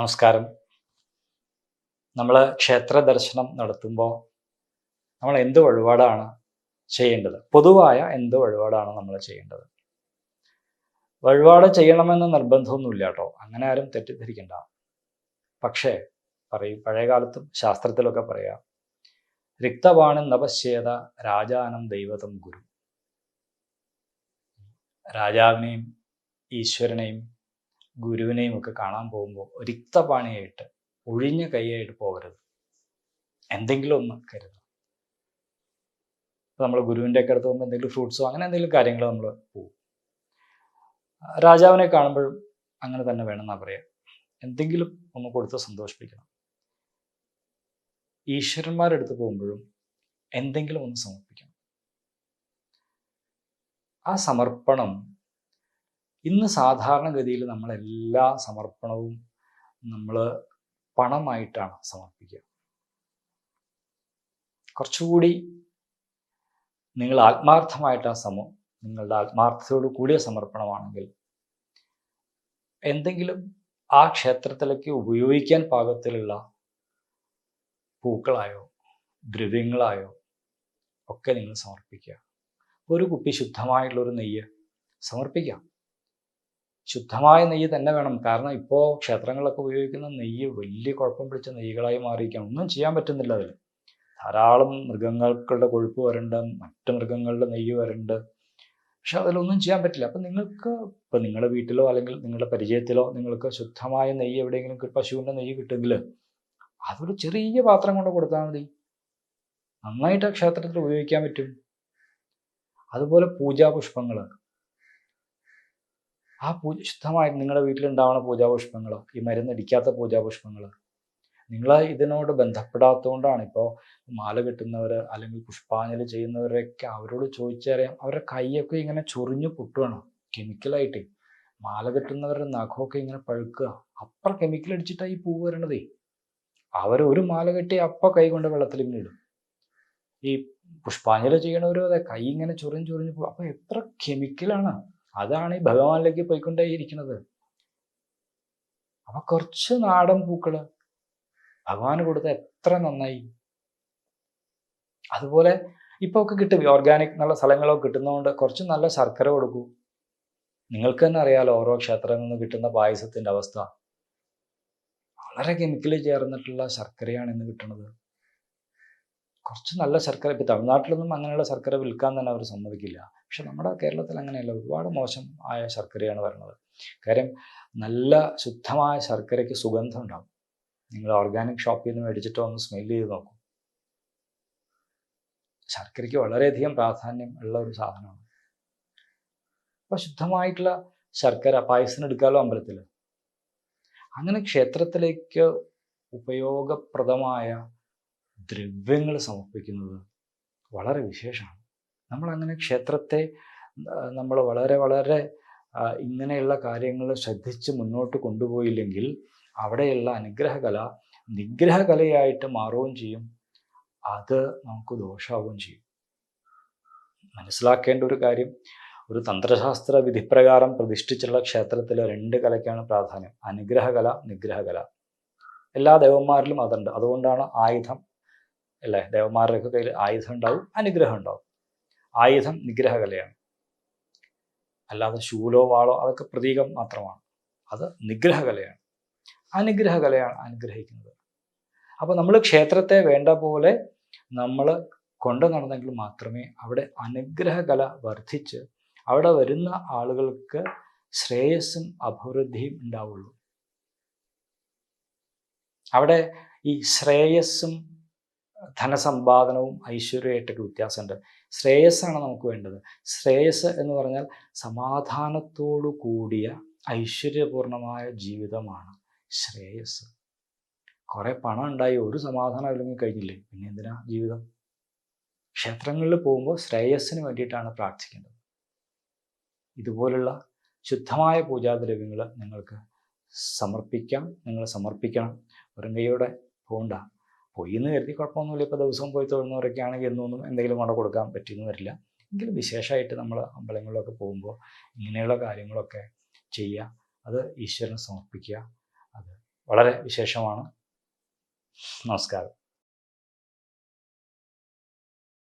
നമസ്കാരം. നമ്മൾ ക്ഷേത്ര ദർശനം നടത്തുമ്പോൾ നമ്മൾ എന്ത് വഴിപാടാണ് ചെയ്യേണ്ടത്? പൊതുവായ എന്ത് വഴിപാടാണ് നമ്മൾ ചെയ്യേണ്ടത്? വഴിപാട് ചെയ്യണമെന്ന് നിർബന്ധമൊന്നുമില്ല കേട്ടോ. അങ്ങനെ ആരും തെറ്റിദ്ധരിക്കണ്ട. പക്ഷേ പറയും പഴയകാലത്തും ശാസ്ത്രത്തിലൊക്കെ പറയാം റിക്തവാണൻ നപശ്യേത രാജാനം ദൈവതം ഗുരു. രാജാവിനെയും ഈശ്വരനെയും ഗുരുവിനെയും ഒക്കെ കാണാൻ പോകുമ്പോൾ റിക്തപാണിയായിട്ട് ഒഴിഞ്ഞ കൈയായിട്ട് പോകരുത്. എന്തെങ്കിലും ഒന്ന് കരുതണം നമ്മൾ ഗുരുവിന്റെ ഒക്കെ അടുത്ത് പോകുമ്പോൾ എന്തെങ്കിലും ഫ്രൂട്ട്സോ അങ്ങനെ എന്തെങ്കിലും കാര്യങ്ങൾ നമ്മൾ പോകും രാജാവിനെ കാണുമ്പോഴും അങ്ങനെ തന്നെ വേണമെന്നാണ് പറയുക എന്തെങ്കിലും ഒന്ന് കൊടുത്ത് സന്തോഷിപ്പിക്കണം. ഈശ്വരന്മാരുടെ അടുത്ത് പോകുമ്പോഴും എന്തെങ്കിലും ഒന്ന് സമർപ്പിക്കണം. ആ സമർപ്പണം ഇന്ന് സാധാരണഗതിയിൽ നമ്മളെല്ലാ സമർപ്പണവും നമ്മൾ പണമായിട്ടാണ് സമർപ്പിക്കുക. കുറച്ചുകൂടി നിങ്ങൾ ആത്മാർത്ഥമായിട്ട് ആ സമം നിങ്ങളുടെ ആത്മാർത്ഥതയോട് കൂടിയ സമർപ്പണമാണെങ്കിൽ എന്തെങ്കിലും ആ ക്ഷേത്രത്തിലേക്ക് ഉപയോഗിക്കാൻ പാകത്തിലുള്ള പൂക്കളായോ ദ്രവ്യങ്ങളായോ ഒക്കെ നിങ്ങൾ സമർപ്പിക്കുക. ഒരു കുപ്പി ശുദ്ധമായിട്ടുള്ളൊരു നെയ്യ് സമർപ്പിക്കാം. ശുദ്ധമായ നെയ്യ് തന്നെ വേണം. കാരണം ഇപ്പോൾ ക്ഷേത്രങ്ങളിലൊക്കെ ഉപയോഗിക്കുന്ന നെയ്യ് വലിയ കുഴപ്പം പിടിച്ച നെയ്യുകളായി മാറിയിരിക്കുകയാണ്. ഒന്നും ചെയ്യാൻ പറ്റുന്നില്ല അതിൽ ധാരാളം മൃഗങ്ങളുടെ കൊഴുപ്പ് വരണ്ട് മറ്റു മൃഗങ്ങളുടെ നെയ്യ് വരണ്ട്. പക്ഷെ അതിലൊന്നും ചെയ്യാൻ പറ്റില്ല. അപ്പം നിങ്ങൾക്ക് ഇപ്പം നിങ്ങളുടെ വീട്ടിലോ അല്ലെങ്കിൽ നിങ്ങളുടെ പരിചയത്തിലോ നിങ്ങൾക്ക് ശുദ്ധമായ നെയ്യ് എവിടെയെങ്കിലും പശുവിന്റെ നെയ്യ് കിട്ടുമെങ്കിൽ അതൊരു ചെറിയ പാത്രം കൊണ്ട് കൊടുത്താൽ മതി. നന്നായിട്ട് ആ ക്ഷേത്രത്തിൽ ഉപയോഗിക്കാൻ പറ്റും. അതുപോലെ പൂജാപുഷ്പങ്ങൾ ആ പൂജ ശുദ്ധമായി നിങ്ങളുടെ വീട്ടിലുണ്ടാവുന്ന പൂജാപുഷ്പങ്ങൾ ഈ മരുന്നടിക്കാത്ത പൂജാപുഷ്പങ്ങൾ നിങ്ങൾ ഇതിനോട് ബന്ധപ്പെടാത്തതുകൊണ്ടാണ് ഇപ്പോൾ മാല കെട്ടുന്നവർ അല്ലെങ്കിൽ പുഷ്പാഞ്ജലി ചെയ്യുന്നവരൊക്കെ അവരോട് ചോദിച്ചറിയാം. അവരുടെ കൈയൊക്കെ ഇങ്ങനെ ചൊറിഞ്ഞു പൊട്ടുകയാണ് കെമിക്കലായിട്ട് മാല കെട്ടുന്നവരുടെ നഖമൊക്കെ ഇങ്ങനെ പഴുക്കുക. അപ്പുറം കെമിക്കൽ അടിച്ചിട്ടാണ് ഈ പൂ വരണതേ. അവർ ഒരു മാല കെട്ടി അപ്പം കൈ കൊണ്ട് വെള്ളത്തിൽ ഇങ്ങനെ ഇടും. ഈ പുഷ്പാഞ്ജലി ചെയ്യണവരും അതെ കൈ ഇങ്ങനെ ചൊറിഞ്ഞ് ചൊറിഞ്ഞ് പോകും അപ്പം എത്ര കെമിക്കലാണ് അതാണ് ഈ ഭഗവാനിലേക്ക് പോയിക്കൊണ്ടേ ഇരിക്കുന്നത് അപ്പൊ കുറച്ച് നാടൻ പൂക്കൾ ഭഗവാന് കൊടുത്ത എത്ര നന്നായി. അതുപോലെ ഇപ്പൊ ഒക്കെ കിട്ടും ഓർഗാനിക് നല്ല സ്ഥലങ്ങളൊക്കെ കിട്ടുന്നതുകൊണ്ട് കുറച്ച് നല്ല ശർക്കര കൊടുക്കൂ. നിങ്ങൾക്ക് തന്നെ അറിയാലോ ഓരോ ക്ഷേത്രങ്ങളിൽ നിന്ന് കിട്ടുന്ന പായസത്തിന്റെ അവസ്ഥ. വളരെ കെമിക്കലി ചേർന്നിട്ടുള്ള ശർക്കരയാണ് ഇന്ന് കിട്ടുന്നത്. കുറച്ച് നല്ല ശർക്കര ഇപ്പോൾ തമിഴ്നാട്ടിലൊന്നും അങ്ങനെയുള്ള ശർക്കര വിൽക്കാൻ തന്നെ അവർ സമ്മതിക്കില്ല. പക്ഷെ നമ്മുടെ കേരളത്തിൽ അങ്ങനെയല്ല. ഒരുപാട് മോശം ആയ ശർക്കരയാണ് വരുന്നത്. കാര്യം നല്ല ശുദ്ധമായ ശർക്കരയ്ക്ക് സുഗന്ധം ഉണ്ടാകും നിങ്ങൾ ഓർഗാനിക് ഷോപ്പിൽ നിന്ന് മേടിച്ചിട്ട് ഒന്ന് സ്മെല്ല് ചെയ്ത് നോക്കും. ശർക്കരയ്ക്ക് വളരെയധികം പ്രാധാന്യം ഉള്ള ഒരു സാധനമാണ്. അപ്പൊ ശുദ്ധമായിട്ടുള്ള ശർക്കര പായസം എടുക്കാമല്ലോ അമ്പലത്തിൽ? അങ്ങനെ ക്ഷേത്രത്തിലേക്ക് ഉപയോഗപ്രദമായ ദ്രവ്യങ്ങൾ സമർപ്പിക്കുന്നത് വളരെ വിശേഷമാണ്. നമ്മളങ്ങനെ ക്ഷേത്രത്തെ നമ്മൾ വളരെ വളരെ ഇങ്ങനെയുള്ള കാര്യങ്ങൾ ശ്രദ്ധിച്ച് മുന്നോട്ട് കൊണ്ടുപോയില്ലെങ്കിൽ അവിടെയുള്ള അനുഗ്രഹകല നിഗ്രഹകലയായിട്ട് മാറുകയും ചെയ്യും. അത് നമുക്ക് ദോഷാവുകയും ചെയ്യും. മനസ്സിലാക്കേണ്ട ഒരു കാര്യം ഒരു തന്ത്രശാസ്ത്ര വിധിപ്രകാരം പ്രതിഷ്ഠിച്ചുള്ള ക്ഷേത്രത്തിലെ രണ്ട് കലയ്ക്കാണ് പ്രാധാന്യം. അനുഗ്രഹകല നിഗ്രഹകല. എല്ലാ ദേവന്മാരിലും അതുണ്ട്. അതുകൊണ്ടാണ് ആയുധം അല്ലേ? ദേവന്മാരുടെയൊക്കെ കയ്യിൽ ആയുധം ഉണ്ടാവും അനുഗ്രഹം ഉണ്ടാവും. ആയുധം നിഗ്രഹകലയാണ്. അല്ലാതെ ശൂലോ വാളോ അതൊക്കെ പ്രതീകം മാത്രമാണ്. അത് നിഗ്രഹകലയാണ്. അനുഗ്രഹകലയാണ് അനുഗ്രഹിക്കുന്നത്. അപ്പോൾ നമ്മൾ ക്ഷേത്രത്തെ വേണ്ട പോലെ നമ്മൾ കൊണ്ടു നടന്നെങ്കിൽ മാത്രമേ അവിടെ അനുഗ്രഹകല വർദ്ധിച്ച് അവിടെ വരുന്ന ആളുകൾക്ക് ശ്രേയസ്സും അഭിവൃദ്ധിയും ഉണ്ടാവുള്ളൂ. അവിടെ ഈ ശ്രേയസ്സും ധനസമ്പാദനവും ഐശ്വര്യമായിട്ടൊക്കെ വ്യത്യാസമുണ്ട്. ശ്രേയസ്സാണ് നമുക്ക് വേണ്ടത്. ശ്രേയസ് എന്ന് പറഞ്ഞാൽ സമാധാനത്തോടു കൂടിയ ഐശ്വര്യപൂർണമായ ജീവിതമാണ് ശ്രേയസ്. കുറേ പണം ഉണ്ടായി ഒരു സമാധാനം ഇല്ലെങ്കിൽ കഴിഞ്ഞില്ലേ? പിന്നെ എന്തിനാ ജീവിതം? ക്ഷേത്രങ്ങളിൽ പോകുമ്പോൾ ശ്രേയസ്സിന് വേണ്ടിയിട്ടാണ് പ്രാർത്ഥിക്കേണ്ടത്. ഇതുപോലുള്ള ശുദ്ധമായ പൂജാദ്രവ്യങ്ങൾ നിങ്ങൾക്ക് സമർപ്പിക്കാം നിങ്ങൾ സമർപ്പിക്കണം. വെറും കൈയോടെ പോകണ്ട പോയി എന്ന് കരുതി കുഴപ്പമൊന്നുമില്ല. ഇപ്പോൾ ദിവസവും പോയി തൊഴുന്നവരൊക്കെ ആണെങ്കിൽ എന്നൊന്നും എന്തെങ്കിലും കൊണ്ട് കൊടുക്കാൻ പറ്റിയെന്ന് വരില്ല. എങ്കിലും വിശേഷമായിട്ട് നമ്മൾ അമ്പലങ്ങളിലൊക്കെ പോകുമ്പോൾ ഇങ്ങനെയുള്ള കാര്യങ്ങളൊക്കെ ചെയ്യുക. അത് ഈശ്വരന് സമർപ്പിക്കുക. അത് വളരെ വിശേഷമാണ്. നമസ്കാരം.